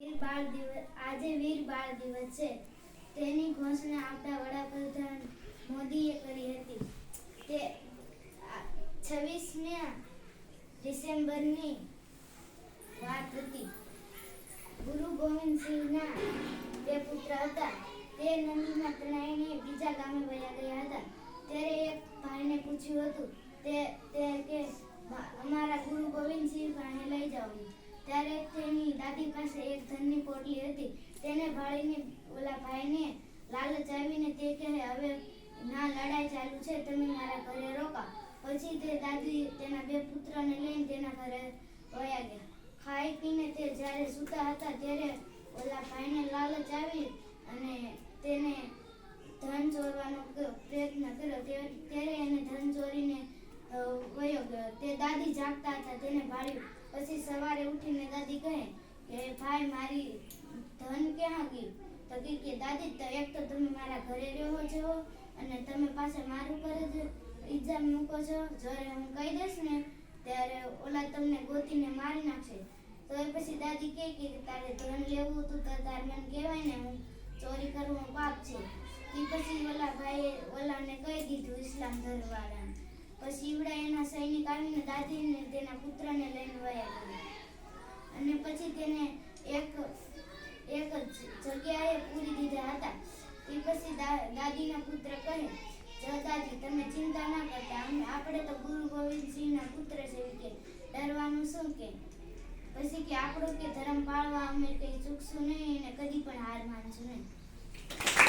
બાળ દિવસ, આજે વીર બાળ દિવસ છે. તેની ઘોષણા આપતા વડાપ્રધાન મોદીએ કરી હતી. તે છવ્વીસમી ડિસેમ્બરની વાત હતી. ગુરુ ગોવિંદ સિંહના બે પુત્ર હતા. તે નદીમાં તણાઈને બીજા ગામે વયા ગયા હતા. ત્યારે એક ભાઈને પૂછ્યું હતું, તે તે કે "મા- અમારા ગુરુ ગોવિંદ સિંહ પાસે લઈ જાઓ ત્યારે તેની દાદી પાસે એક ધનની પોટલી હતી. તેને ભાળીને ઓલા ભાઈને લાલચ આવીને તે કહે, હવે ના લડાઈ ચાલુ છે, તમે મારા ઘરે રોકા. પછી તે દાદી તેના બે પુત્રને લઈને તેના ઘરે વયા ગયા. ખાઈ પીને તે જ્યારે સૂતા હતા ત્યારે ઓલા ભાઈને લાલચ આવી અને તેને ધન ચોરવાનો પ્રયત્ન કર્યો. ત્યારે એને ધન ચોરીને વયો ગયો. તે દાદી જાગતા હતા, તેને ભાળ્યું. પછી સવારે ઉઠીને મારી ધન ક્યાં ગયું? તો કે કે, દાદી, તો એક તો તમે મારા ઘરે રહો છો અને તમે પાછા મારું પર જ ઇલ્ઝામ મૂકો છો. જ્યારે હું કહી દઈશ ને, ત્યારે ઓલા તમને ગોતીને મારી નાખશે. તો એ પછી દાદી કહે કે, તારે ધન લેવું હતું તો તાર મને કહેવાય ને, હું ચોરી કરવું પાપ છે. એ પછી ઓલા ભાઈએ ઓલાને કહી દીધું ઇસ્લામ ધર્મવાળાને. પછી ઈવડા એના સૈનિક આવીને દાદીને તેના પુત્રને લઈને વયા ગયા. અને પછી તેને એક એક જ જગ્યાએ પૂરી દીધા હતા એ પછી દાદીના પુત્ર કહે જો દાદી, તમે ચિંતા ના કરતા. અમે આપણે તો ગુરુ ગોવિંદસિંહના પુત્ર છે કે. ડરવાનું શું કે? પછી કે, આપણો કે ધર્મ પાળવા અમે કંઈ ચૂકશું નહીં અને કદી પણ હાર માનશું નહીં.